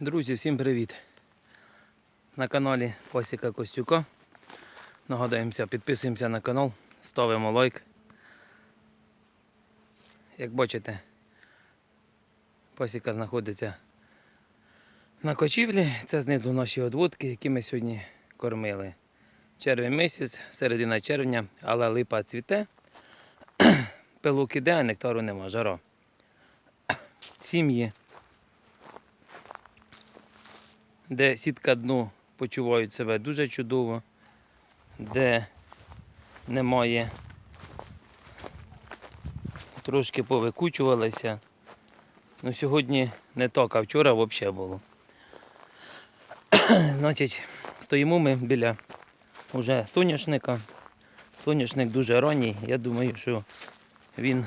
Друзі, всім привіт! На каналі Посіка Костюка. Нагадаємося, підписуємося на канал, ставимо лайк. Як бачите, посіка знаходиться на кочівлі. Це знизу наші одводки, які ми сьогодні кормили. Червень місяць, середина червня, але липа цвіте. Пилок іде, а нектару нема, жара. Сім'ї де сітка дну почувають себе дуже чудово, де немає, трошки повикучувалися. Ну, сьогодні не так, а вчора взагалі було. Значить, стоїмо ми біля уже соняшника. Соняшник дуже ранній. Я думаю, що він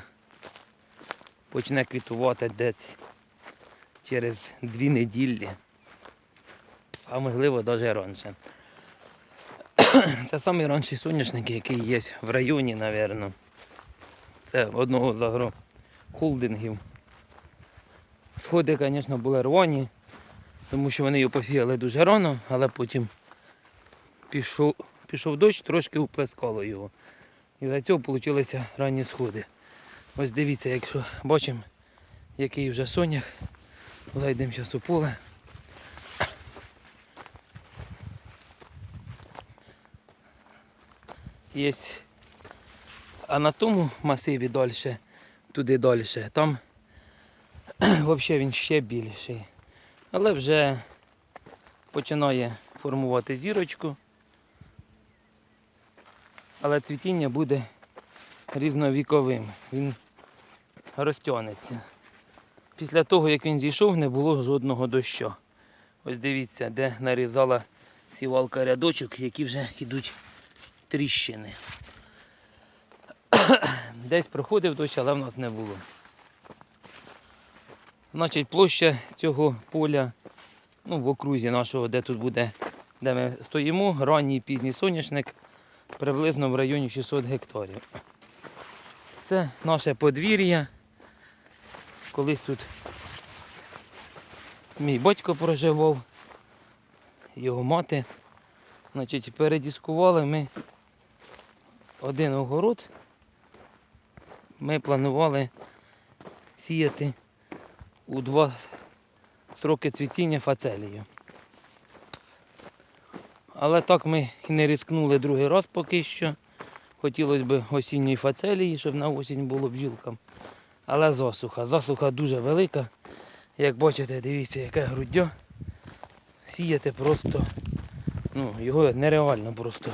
почне квітувати десь через дві неділі а можливо навіть раніше. Це самий ранший соняшник, який є в районі, мабуть. Це одного з агрохолдингів. Сходи, звісно, були рвані, тому що вони його посіяли дуже рано, але потім пішов, пішов дощ, трошки уплескало його. І за цього вийшли ранні сходи. Ось дивіться, якщо бачимо, який вже сонях. Зайдемо зараз у поле. Є. А на тому масиві далі, туди далі, там взагалі він ще більший. Але вже починає формувати зірочку. Але цвітіння буде різновіковим. Він розтягнеться. Після того, як він зійшов, не було жодного дощу. Ось дивіться, де нарізала сівалка рядочок, які вже йдуть тріщини. Десь проходив дощ, але в нас не було. Значить, площа цього поля, ну, в окрузі нашого, де тут буде, де ми стоїмо, ранній пізній соняшник, приблизно в районі 600 гектарів. Це наше подвір'я. Колись тут мій батько проживав, його мати. Значить, передіскували ми один огород ми планували сіяти у два строки цвітіння фацелію. Але так ми і не ризикнули другий раз поки що. Хотілося б осінньої фацелії, щоб на осінь було бджілкам. Але засуха. Засуха дуже велика. Як бачите, дивіться, яке груддя. Сіяти просто, ну, його нереально просто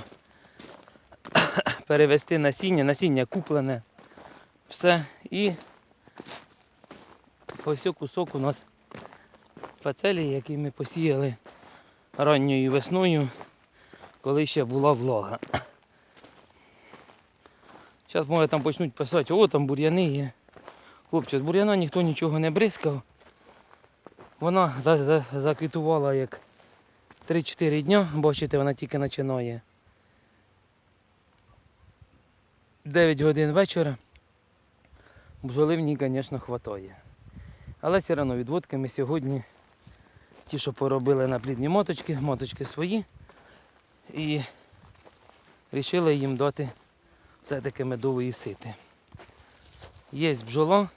перевести насіння, насіння куплене, все. І ось кусок у нас фацелі, який ми посіяли ранньою весною, коли ще була влага. Зараз може там почнуть писати, о, там бур'яни є. Хлопці, з бур'яна ніхто нічого не бризкав. Вона за- за- заквітувала як 3-4 дня, бачите, вона тільки починає. 9 годин вечора. Бджоли в ній, звісно, вистачає. Але все одно відводки ми сьогодні ті, що поробили на плідні моточки, моточки свої. І вирішили їм дати все-таки медової сити. Є бджола,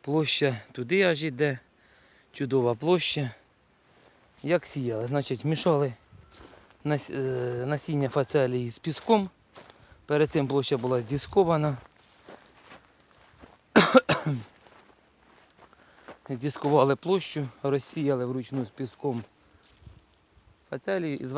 площа туди аж іде, чудова площа. Як сіяли, значить, мішали е, насіння фацелії з піском. Перед тим площа була здіскована. Здіскували площу, розсіяли вручну з піском фацелії і зверху